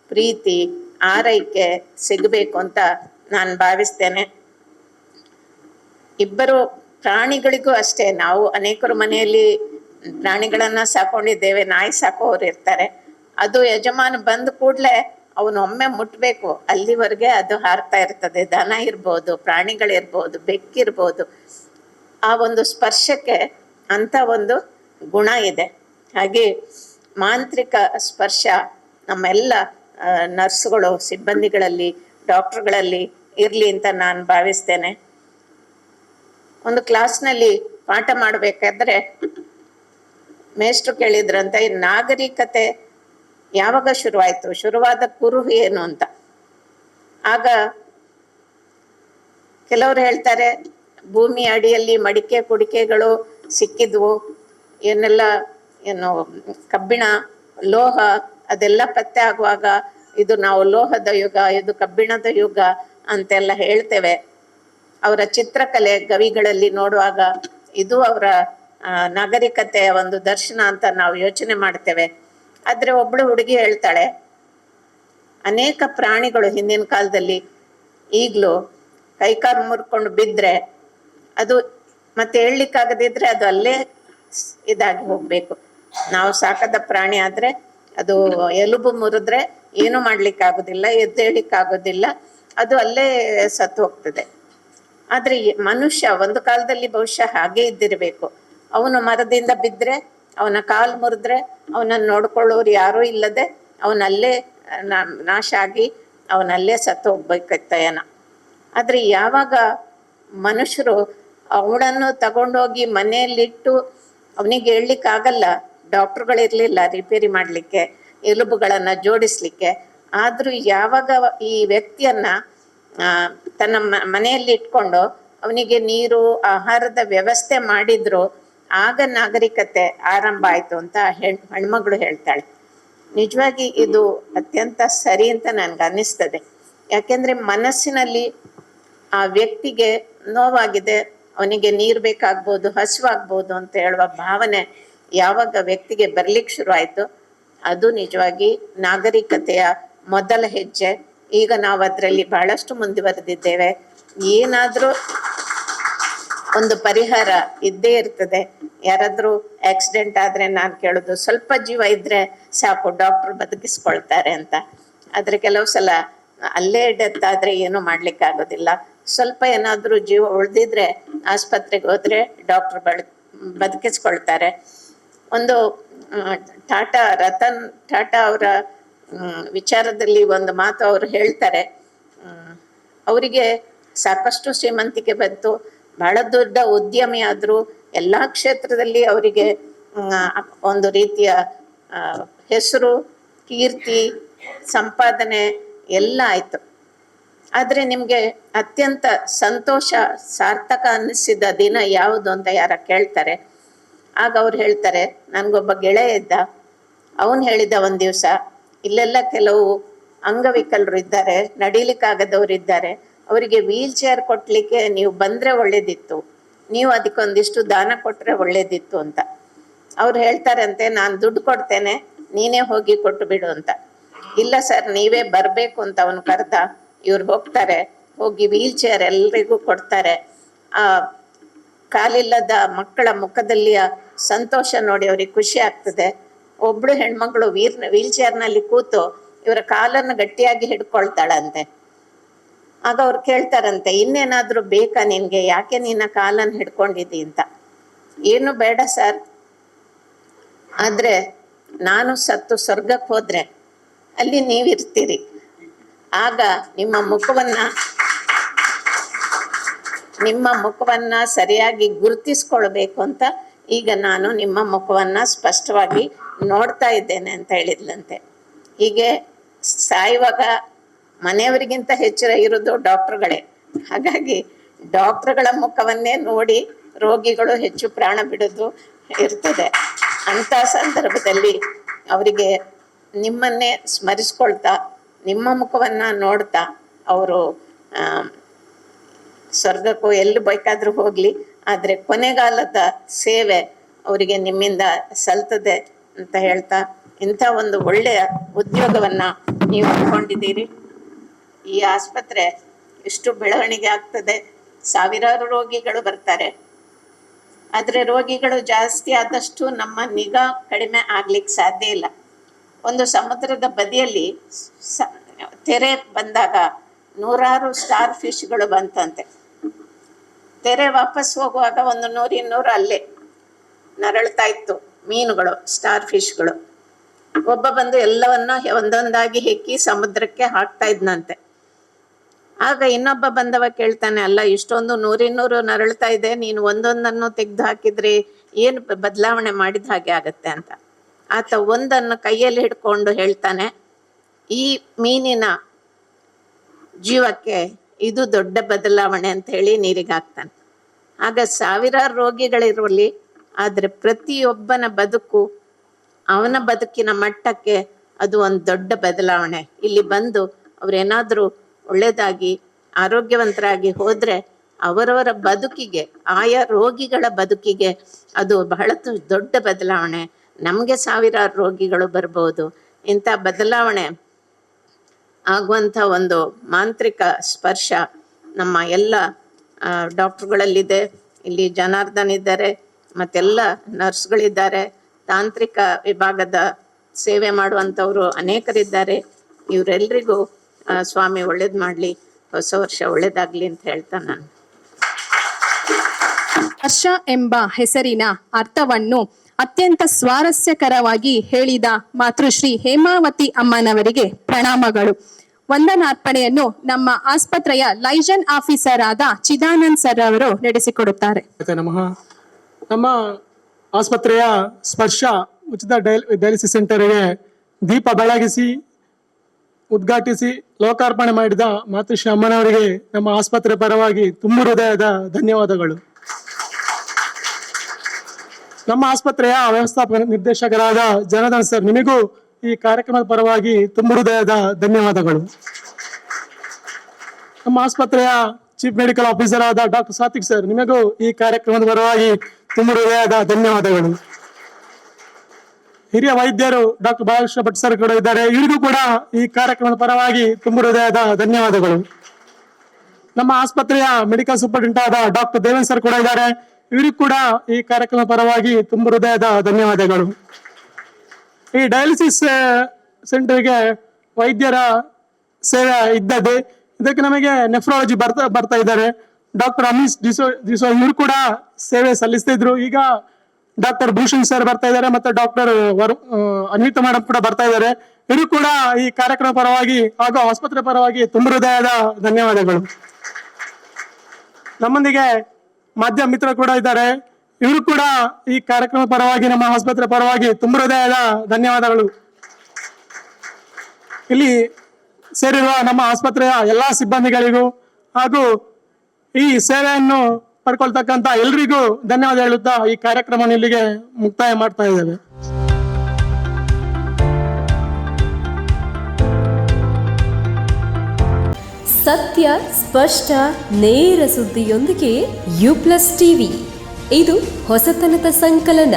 C: ಪ್ರೀತಿ, ಆರೈಕೆ ಸಿಗಬೇಕು ಅಂತ ನಾನು ಭಾವಿಸ್ತೇನೆ. ಇಬ್ಬರು ಪ್ರಾಣಿಗಳಿಗೂ ಅಷ್ಟೇ. ನಾವು ಅನೇಕರು ಮನೆಯಲ್ಲಿ ಪ್ರಾಣಿಗಳನ್ನ ಸಾಕೊಂಡಿದ್ದೇವೆ, ನಾಯಿ ಸಾಕೋರು ಇರ್ತಾರೆ. ಅದು ಯಜಮಾನ ಬಂದ ಕೂಡ್ಲೆ ಅವನು ಒಮ್ಮೆ ಮುಟ್ಬೇಕು. ಅಲ್ಲಿವರೆಗೆ ಅದು ಹಾರ್ತಾ ಇರ್ತದೆ. ದನ ಇರ್ಬೋದು, ಪ್ರಾಣಿಗಳಿರ್ಬೋದು, ಬೆಕ್ಕಿರ್ಬೋದು. ಆ ಒಂದು ಸ್ಪರ್ಶಕ್ಕೆ ಅಂತ ಒಂದು ಗುಣ ಇದೆ. ಹಾಗೆ ಮಾಂತ್ರಿಕ ಸ್ಪರ್ಶ ನಮ್ಮೆಲ್ಲ ನರ್ಸ್ಗಳು, ಸಿಬ್ಬಂದಿಗಳಲ್ಲಿ, ಡಾಕ್ಟರ್ಗಳಲ್ಲಿ ಇರಲಿ ಅಂತ ನಾನು ಭಾವಿಸ್ತೇನೆ. ಒಂದು ಕ್ಲಾಸ್ನಲ್ಲಿ ಪಾಠ ಮಾಡಬೇಕಾದ್ರೆ ಮೇಷ್ಟ್ರು ಕೇಳಿದ್ರಂತ ಈ ನಾಗರಿಕತೆ ಯಾವಾಗ ಶುರುವಾಯ್ತು? ಶುರುವಾದ ಕುರುಹು ಏನು ಅಂತ? ಆಗ ಕೆಲವರು ಹೇಳ್ತಾರೆ, ಭೂಮಿ ಅಡಿಯಲ್ಲಿ ಮಡಿಕೆ ಕುಡಿಕೆಗಳು ಸಿಕ್ಕಿದ್ವು. ಏನೆಲ್ಲ, ಏನು, ಕಬ್ಬಿಣ, ಲೋಹ, ಅದೆಲ್ಲ ಪತ್ತೆ ಆಗುವಾಗ ಇದು ನಾವು ಲೋಹದ ಯುಗ, ಇದು ಕಬ್ಬಿಣದ ಯುಗ ಅಂತೆಲ್ಲ ಹೇಳ್ತೇವೆ. ಅವರ ಚಿತ್ರಕಲೆ ಗವಿಗಳಲ್ಲಿ ನೋಡುವಾಗ ಇದು ಅವರ ನಾಗರಿಕತೆಯ ಒಂದು ದರ್ಶನ ಅಂತ ನಾವು ಯೋಚನೆ ಮಾಡ್ತೇವೆ. ಆದ್ರೆ ಒಬ್ಳು ಹುಡುಗಿ ಹೇಳ್ತಾಳೆ, ಅನೇಕ ಪ್ರಾಣಿಗಳು ಹಿಂದಿನ ಕಾಲದಲ್ಲಿ ಈಗಲೂ ಕೈಕಾಲು ಮುರ್ಕೊಂಡು ಬಿದ್ರೆ ಅದು ಮತ್ತೆ ಹೇಳಲಿಕ್ಕಾಗದಿದ್ರೆ ಅದು ಅಲ್ಲೇ ಇದಾಗಿ ಹೋಗ್ಬೇಕು. ನಾವು ಸಾಕದ ಪ್ರಾಣಿ ಆದ್ರೆ ಅದು ಎಲುಬು ಮುರಿದ್ರೆ ಏನು ಮಾಡ್ಲಿಕ್ಕೆ ಆಗುದಿಲ್ಲ ಎದ್ದೇಳಿಕ್ ಆಗೋದಿಲ್ಲ ಅದು ಅಲ್ಲೇ ಸತ್ತು ಹೋಗ್ತದೆ. ಆದ್ರೆ ಮನುಷ್ಯ ಒಂದು ಕಾಲದಲ್ಲಿ ಬಹುಶಃ ಹಾಗೆ ಇದ್ದಿರ್ಬೇಕು. ಅವನು ಮರದಿಂದ ಬಿದ್ರೆ, ಅವನ ಕಾಲು ಮುರಿದ್ರೆ, ಅವನನ್ನು ನೋಡ್ಕೊಳ್ಳೋರು ಯಾರೂ ಇಲ್ಲದೆ ಅವನಲ್ಲೇ ನಾಶ ಆಗಿ ಅವನಲ್ಲೇ ಸತ್ತು ಹೋಗ್ಬೇಕಿತ್ತ ಆದರೆ ಯಾವಾಗ ಮನುಷ್ಯರು ಅವಳನ್ನು ತಗೊಂಡೋಗಿ ಮನೆಯಲ್ಲಿಟ್ಟು ಅವನಿಗೆ ಹೇಳಲಿಕ್ಕಾಗಲ್ಲ ಡಾಕ್ಟ್ರುಗಳಿರಲಿಲ್ಲ ರಿಪೇರಿ ಮಾಡಲಿಕ್ಕೆ, ಎಲುಬುಗಳನ್ನು ಜೋಡಿಸ್ಲಿಕ್ಕೆ. ಆದ್ರೂ ಯಾವಾಗ ಈ ವ್ಯಕ್ತಿಯನ್ನ ತನ್ನ ಮನೆಯಲ್ಲಿ ಇಟ್ಕೊಂಡು ಅವನಿಗೆ ನೀರು, ಆಹಾರದ ವ್ಯವಸ್ಥೆ ಮಾಡಿದ್ರು ಆಗ ನಾಗರಿಕತೆ ಆರಂಭ ಆಯ್ತು ಅಂತ ಹೆಣ್, ಹೆಣ್ಮಗಳು ಹೇಳ್ತಾಳೆ. ನಿಜವಾಗಿ ಇದು ಅತ್ಯಂತ ಸರಿ ಅಂತ ನನ್ಗೆ ಅನ್ನಿಸ್ತದೆ. ಯಾಕೆಂದ್ರೆ ಮನಸ್ಸಿನಲ್ಲಿ ಆ ವ್ಯಕ್ತಿಗೆ ನೋವಾಗಿದೆ, ಅವನಿಗೆ ನೀರು ಬೇಕಾಗ್ಬೋದು, ಹಸಿವಾಗ್ಬೋದು ಅಂತ ಹೇಳುವ ಭಾವನೆ ಯಾವಾಗ ವ್ಯಕ್ತಿಗೆ ಬರ್ಲಿಕ್ಕೆ ಶುರು ಆಯ್ತು, ಅದು ನಿಜವಾಗಿ ನಾಗರಿಕತೆಯ ಮೊದಲ ಹೆಜ್ಜೆ. ಈಗ ನಾವು ಅದರಲ್ಲಿ ಬಹಳಷ್ಟು ಮುಂದುವರೆದಿದ್ದೇವೆ. ಏನಾದರೂ ಒಂದು ಪರಿಹಾರ ಇದ್ದೇ ಇರ್ತದೆ. ಯಾರಾದ್ರೂ ಆಕ್ಸಿಡೆಂಟ್ ಆದ್ರೆ ನಾನು ಕೇಳೋದು, ಸ್ವಲ್ಪ ಜೀವ ಇದ್ರೆ ಸಾಕು ಡಾಕ್ಟರ್ ಬದುಕಿಸ್ಕೊಳ್ತಾರೆ ಅಂತ. ಆದ್ರೆ ಕೆಲವು ಸಲ ಅಲ್ಲೇ ಡೆತ್ ಆದ್ರೆ ಏನು ಮಾಡ್ಲಿಕ್ಕೆ ಆಗೋದಿಲ್ಲ ಸ್ವಲ್ಪ ಏನಾದ್ರೂ ಜೀವ ಉಳ್ದಿದ್ರೆ ಆಸ್ಪತ್ರೆಗೆ ಹೋದ್ರೆ ಡಾಕ್ಟರ್ ಬಳ, ಬದುಕಿಸ್ಕೊಳ್ತಾರೆ. ಒಂದು ಟಾಟಾ ರತನ್, ಟಾಟಾ ಅವರ ವಿಚಾರದಲ್ಲಿ ಒಂದು ಮಾತು ಅವರು ಹೇಳ್ತಾರೆ. ಅವರಿಗೆ ಸಾಕಷ್ಟು ಶ್ರೀಮಂತಿಕೆ ಬಂತು. ಬಹಳ ದೊಡ್ಡ ಉದ್ಯಮಿ ಆದರೂ ಎಲ್ಲಾ ಕ್ಷೇತ್ರದಲ್ಲಿ ಅವರಿಗೆ ಒಂದು ರೀತಿಯ ಹೆಸರು, ಕೀರ್ತಿ, ಸಂಪಾದನೆ ಎಲ್ಲ ಆಯ್ತು. ಆದರೆ ನಿಮಗೆ ಅತ್ಯಂತ ಸಂತೋಷ, ಸಾರ್ಥಕ ಅನ್ನಿಸಿದ ದಿನ ಯಾವುದು ಅಂತ ಯಾರ ಕೇಳ್ತಾರೆ? ಆಗ ಅವ್ರು ಹೇಳ್ತಾರೆ, ನನಗೊಬ್ಬ ಗೆಳೆಯ ಇದ್ದ. ಅವನು ಹೇಳಿದ ಒಂದು ದಿವಸ, ಇಲ್ಲೆಲ್ಲ ಕೆಲವು ಅಂಗವಿಕಲರು ಇದ್ದಾರೆ, ನಡೀಲಿಕ್ಕಾಗದವ್ರು ಇದ್ದಾರೆ. ಅವರಿಗೆ ವೀಲ್ ಚೇರ್ ಕೊಟ್ಲಿಕ್ಕೆ ನೀವು ಬಂದ್ರೆ ಒಳ್ಳೇದಿತ್ತು. ನೀವು ಅದಕ್ಕೊಂದಿಷ್ಟು ದಾನ ಕೊಟ್ರೆ ಒಳ್ಳೇದಿತ್ತು ಅಂತ. ಅವ್ರು ಹೇಳ್ತಾರಂತೆ, ನಾನು ದುಡ್ಡು ಕೊಡ್ತೇನೆ, ನೀನೇ ಹೋಗಿ ಕೊಟ್ಟು ಬಿಡು ಅಂತ. ಇಲ್ಲ ಸರ್, ನೀವೇ ಬರಬೇಕು ಅಂತ ಅವನು ಕರೆದ. ಇವ್ರು ಹೋಗ್ತಾರೆ, ಹೋಗಿ ವೀಲ್ ಚೇರ್ ಎಲ್ರಿಗೂ ಕೊಡ್ತಾರೆ. ಆ, ಕಾಲಿಲ್ಲದ ಮಕ್ಕಳ ಮುಖದಲ್ಲಿ ಸಂತೋಷ ನೋಡಿ ಅವ್ರಿಗೆ ಖುಷಿ ಆಗ್ತದೆ. ಒಬ್ಳು ಹೆಣ್ಮಗಳು ವೀರ್ ವೀಲ್ ಚೇರ್ನಲ್ಲಿ ಕೂತು, ಇವರ ಕಾಲನ್ನು ಗಟ್ಟಿಯಾಗಿ ಹಿಡ್ಕೊಳ್ತಾಳಂತೆ. ಆಗ ಅವ್ರು ಕೇಳ್ತಾರಂತೆ, ಇನ್ನೇನಾದ್ರೂ ಬೇಕಾ ನಿನ್ಗೆ? ಯಾಕೆ ನಿನ್ನ ಕಾಲನ್ನು ಹಿಡ್ಕೊಂಡಿದ್ದಿ ಅಂತ. ಏನು ಬೇಡ ಸರ್. ಆದ್ರೆ ನಾನು ಸತ್ತು ಸ್ವರ್ಗಕ್ಕೆ ಹೋದ್ರೆ ಅಲ್ಲಿ ನೀವಿರ್ತೀರಿ. ಆಗ ನಿಮ್ಮ ಮುಖವನ್ನ ನಿಮ್ಮ ಮುಖವನ್ನ ಸರಿಯಾಗಿ ಗುರುತಿಸ್ಕೊಳ್ಬೇಕು ಅಂತ ಈಗ ನಾನು ನಿಮ್ಮ ಮುಖವನ್ನ ಸ್ಪಷ್ಟವಾಗಿ ನೋಡ್ತಾ ಇದ್ದೇನೆ ಅಂತ ಹೇಳಿದ್ಲಂತೆ. ಹೀಗೆ ಸಾಯುವಾಗ ಮನೆಯವರಿಗಿಂತ ಹೆಚ್ಚು ಇರೋದು ಡಾಕ್ಟರ್ಗಳೇ. ಹಾಗಾಗಿ ಡಾಕ್ಟರ್ಗಳ ಮುಖವನ್ನೇ ನೋಡಿ ರೋಗಿಗಳು ಹೆಚ್ಚು ಪ್ರಾಣ ಬಿಡೋದು ಇರ್ತದೆ. ಅಂತ ಸಂದರ್ಭದಲ್ಲಿ ಅವರಿಗೆ ನಿಮ್ಮನ್ನೇ ಸ್ಮರಿಸ್ಕೊಳ್ತಾ, ನಿಮ್ಮ ಮುಖವನ್ನ ನೋಡ್ತಾ ಅವರು ಸ್ವರ್ಗಕ್ಕೂ ಎಲ್ಲಿ ಬೇಕಾದ್ರೂ ಹೋಗ್ಲಿ, ಆದ್ರೆ ಕೊನೆಗಾಲದ ಸೇವೆ ಅವರಿಗೆ ನಿಮ್ಮಿಂದ ಸಲ್ತದೆ ಅಂತ ಹೇಳ್ತಾ ಇಂಥ ಒಂದು ಒಳ್ಳೆಯ ಉದ್ಯೋಗವನ್ನ ನೀವು ಇಟ್ಕೊಂಡಿದ್ದೀರಿ ಈ ಆಸ್ಪತ್ರೆ ಎಷ್ಟು ಬೆಳವಣಿಗೆ ಆಗ್ತದೆ. ಸಾವಿರಾರು ರೋಗಿಗಳು ಬರ್ತಾರೆ. ಆದರೆ ರೋಗಿಗಳು ಜಾಸ್ತಿ ಆದಷ್ಟು ನಮ್ಮ ನಿಗಾ ಕಡಿಮೆ ಆಗ್ಲಿಕ್ಕೆ ಸಾಧ್ಯ ಇಲ್ಲ. ಒಂದು ಸಮುದ್ರದ ಬದಿಯಲ್ಲಿ ತೆರೆ ಬಂದಾಗ ನೂರಾರು ಸ್ಟಾರ್ ಫಿಶ್ಗಳು ಬಂತಂತೆ. ತೆರೆ ವಾಪಸ್ ಹೋಗುವಾಗ ಒಂದು ನೂರು ಇನ್ನೂರು ಅಲ್ಲೇ ನರಳ್ತಾ ಇತ್ತು ಮೀನುಗಳು, ಸ್ಟಾರ್ ಫಿಶ್ಗಳು. ಒಬ್ಬ ಬಂದು ಎಲ್ಲವನ್ನ ಒಂದೊಂದಾಗಿ ಹೆಕ್ಕಿ ಸಮುದ್ರಕ್ಕೆ ಹಾಕ್ತಾ ಇದ್ನಂತೆ. ಆಗ ಇನ್ನೊಬ್ಬ ಬಂದವ ಕೇಳ್ತಾನೆ, ಅಲ್ಲ, ಇಷ್ಟೊಂದು ನೂರಿನ್ನೂರು ನರಳ್ತಾ ಇದೆ, ನೀನು ಒಂದೊಂದನ್ನು ತೆಗೆದು ಹಾಕಿದ್ರೆ ಏನು ಬದಲಾವಣೆ ಮಾಡಿದ ಹಾಗೆ ಆಗತ್ತೆ ಅಂತ. ಆತ ಒಂದನ್ನು ಕೈಯಲ್ಲಿ ಹಿಡ್ಕೊಂಡು ಹೇಳ್ತಾನೆ, ಈ ಮೀನಿನ ಜೀವಕ್ಕೆ ಇದು ದೊಡ್ಡ ಬದಲಾವಣೆ ಅಂತ ಹೇಳಿ ನೀರಿಗೆ ಹಾಕ್ತಾನೆ. ಆಗ ಸಾವಿರಾರು ರೋಗಿಗಳಿರುವಲ್ಲಿ ಆದ್ರೆ ಪ್ರತಿಯೊಬ್ಬನ ಬದುಕು, ಅವನ ಬದುಕಿನ ಮಟ್ಟಕ್ಕೆ ಅದು ಒಂದು ದೊಡ್ಡ ಬದಲಾವಣೆ. ಇಲ್ಲಿ ಬಂದು ಅವ್ರೇನಾದ್ರೂ ಒಳ್ಳೇದಾಗಿ ಆರೋಗ್ಯವಂತರಾಗಿ ಹೋದರೆ ಅವರವರ ಬದುಕಿಗೆ ಆಯಾ ರೋಗಿಗಳ ಬದುಕಿಗೆ ಅದು ಬಹಳ ದೊಡ್ಡ ಬದಲಾವಣೆ. ನಮಗೆ ಸಾವಿರಾರು ರೋಗಿಗಳು ಬರ್ಬೋದು. ಇಂಥ ಬದಲಾವಣೆ ಆಗುವಂಥ ಒಂದು ಮಾಂತ್ರಿಕ ಸ್ಪರ್ಶ ನಮ್ಮ ಎಲ್ಲ ಡಾಕ್ಟ್ರುಗಳಲ್ಲಿದೆ. ಇಲ್ಲಿ ಜನಾರ್ದನ್ ಇದ್ದಾರೆ ಮತ್ತೆಲ್ಲ ನರ್ಸ್ಗಳಿದ್ದಾರೆ. ತಾಂತ್ರಿಕ ವಿಭಾಗದ ಸೇವೆ ಮಾಡುವಂಥವರು ಅನೇಕರಿದ್ದಾರೆ. ಇವರೆಲ್ರಿಗೂ ಆ, ಸ್ವಾಮಿ ಒಳ್ಳೇದ್ ಮಾಡ್ಲಿ ಹೊಸ ವರ್ಷ ಒಳ್ಳೇದಾಗ್ಲಿ ಅಂತ ಹೇಳ್ತಾ ನಾನು.
J: ಹರ್ಷ ಎಂಬ ಹೆಸರಿನ ಅರ್ಥವನ್ನು ಅತ್ಯಂತ ಸ್ವಾರಸ್ಯಕರವಾಗಿ ಹೇಳಿದ ಮಾತೃಶ್ರೀ ಹೇಮಾವತಿ ಅಮ್ಮನವರಿಗೆ ಪ್ರಣಾಮಗಳು. ವಂದನಾರ್ಪಣೆಯನ್ನು ನಮ್ಮ ಆಸ್ಪತ್ರೆಯ ಲೈಜನ್ ಆಫೀಸರ್ ಆದ ಚಿದಾನಂದ್ ಸರ್ ಅವರು ನಡೆಸಿಕೊಡುತ್ತಾರೆ.
M: ನಮಃ. ನಮ್ಮ ಆಸ್ಪತ್ರೆಯ ಸ್ಪರ್ಶ ಉಚಿತ ಡಯಲ್ ಡಯಾಲಿಸಿಸ್ ಸೆಂಟರ್ಗೆ ದೀಪ ಬೆಳಗಿಸಿ ಉದ್ಘಾಟಿಸಿ ಲೋಕಾರ್ಪಣೆ ಮಾಡಿದ ಮಾತೃಶ್ರೀ ಅಮ್ಮನವರಿಗೆ ನಮ್ಮ ಆಸ್ಪತ್ರೆ ಪರವಾಗಿ ತುಂಬ ಹೃದಯದ ಧನ್ಯವಾದಗಳು. ನಮ್ಮ ಆಸ್ಪತ್ರೆಯ ವ್ಯವಸ್ಥಾಪಕ ನಿರ್ದೇಶಕರಾದ ಜನಾರ್ದನ್ ಸರ್, ನಿಮಗೂ ಈ ಕಾರ್ಯಕ್ರಮದ ಪರವಾಗಿ ತುಂಬ ಹೃದಯದ ಧನ್ಯವಾದಗಳು. ನಮ್ಮ ಆಸ್ಪತ್ರೆಯ ಚೀಫ್ ಮೆಡಿಕಲ್ ಆಫೀಸರ್ ಆದ ಡಾಕ್ಟರ್ ಸಾತ್ವಿಕ್ ಸರ್, ನಿಮಗೂ ಈ ಕಾರ್ಯಕ್ರಮದ ಪರವಾಗಿ ತುಂಬ ಹೃದಯದ ಧನ್ಯವಾದಗಳು. ಹಿರಿಯ ವೈದ್ಯರು ಡಾಕ್ಟರ್ ಬಾಲಕೃಷ್ಣ ಭಟ್ ಸರ್ ಕೂಡ ಇದ್ದಾರೆ. ಇವರಿಗೂ ಕೂಡ ಈ ಕಾರ್ಯಕ್ರಮದ ಪರವಾಗಿ ತುಂಬ ಹೃದಯದ ಧನ್ಯವಾದಗಳು. ನಮ್ಮ ಆಸ್ಪತ್ರೆಯ ಮೆಡಿಕಲ್ ಸೂಪರಿಂಟೆಂಟ್ ಆದ ಡಾಕ್ಟರ್ ದೇವನ್ ಸರ್ ಕೂಡ ಇದ್ದಾರೆ. ಇವರಿಗೂ ಕೂಡ ಈ ಕಾರ್ಯಕ್ರಮದ ಪರವಾಗಿ ತುಂಬ ಹೃದಯದ ಧನ್ಯವಾದಗಳು. ಈ ಡಯಾಲಿಸಿಸ್ ಸೆಂಟರ್ಗೆ ವೈದ್ಯರ ಸೇವೆ ಇದ್ದದ್ದು, ಇದಕ್ಕೆ ನಮಗೆ ನೆಫ್ರಾಲಜಿ ಬರ್ತಾ ಬರ್ತಾ ಇದ್ದಾರೆ. ಡಾಕ್ಟರ್ ಅಮೀಶ್ ಡಿಸೋ ಡಿಸೋ ಇವರು ಕೂಡ ಸೇವೆ ಸಲ್ಲಿಸ್ತಿದ್ರು ಈಗ ಡಾಕ್ಟರ್ ಭೂಷಣ್ ಸರ್ ಬರ್ತಾ ಇದ್ದಾರೆ ಮತ್ತೆ ಡಾಕ್ಟರ್ ಅನ್ವಿತಾ ಮೇಡಮ್ ಕೂಡ ಬರ್ತಾ ಇದ್ದಾರೆ. ಇವರು ಕೂಡ ಈ ಕಾರ್ಯಕ್ರಮ ಪರವಾಗಿ ಹಾಗೂ ಆಸ್ಪತ್ರೆ ಪರವಾಗಿ ತುಂಬ ಹೃದಯದ ಧನ್ಯವಾದಗಳು. ನಮ್ಮೊಂದಿಗೆ ಮಾಧ್ಯಮ ಮಿತ್ರ ಕೂಡ ಇದ್ದಾರೆ. ಇವರು ಕೂಡ ಈ ಕಾರ್ಯಕ್ರಮ ಪರವಾಗಿ ನಮ್ಮ ಆಸ್ಪತ್ರೆ ಪರವಾಗಿ ತುಂಬ ಹೃದಯದ ಧನ್ಯವಾದಗಳು. ಇಲ್ಲಿ ಸೇರಿರುವ ನಮ್ಮ ಆಸ್ಪತ್ರೆಯ ಎಲ್ಲಾ ಸಿಬ್ಬಂದಿಗಳಿಗೂ ಹಾಗೂ ಈ ಸೇವೆಯನ್ನು ಪಡ್ಕೊಳ್ತಕ್ಕಂತ ಎಲ್ರಿಗೂ ಧನ್ಯವಾದ ಹೇಳುತ್ತಾ ಈ ಕಾರ್ಯಕ್ರಮವನ್ನು ಇಲ್ಲಿಗೆ ಮುಕ್ತಾಯ ಮಾಡ್ತಾ ಇದ್ದೇವೆ.
N: ಸತ್ಯ, ಸ್ಪಷ್ಟ, ನೇರ ಸುದ್ದಿಯೊಂದಿಗೆ ಯು ಪ್ಲಸ್ ಟಿವಿ. ಇದು ಹೊಸತನದ ಸಂಕಲನ.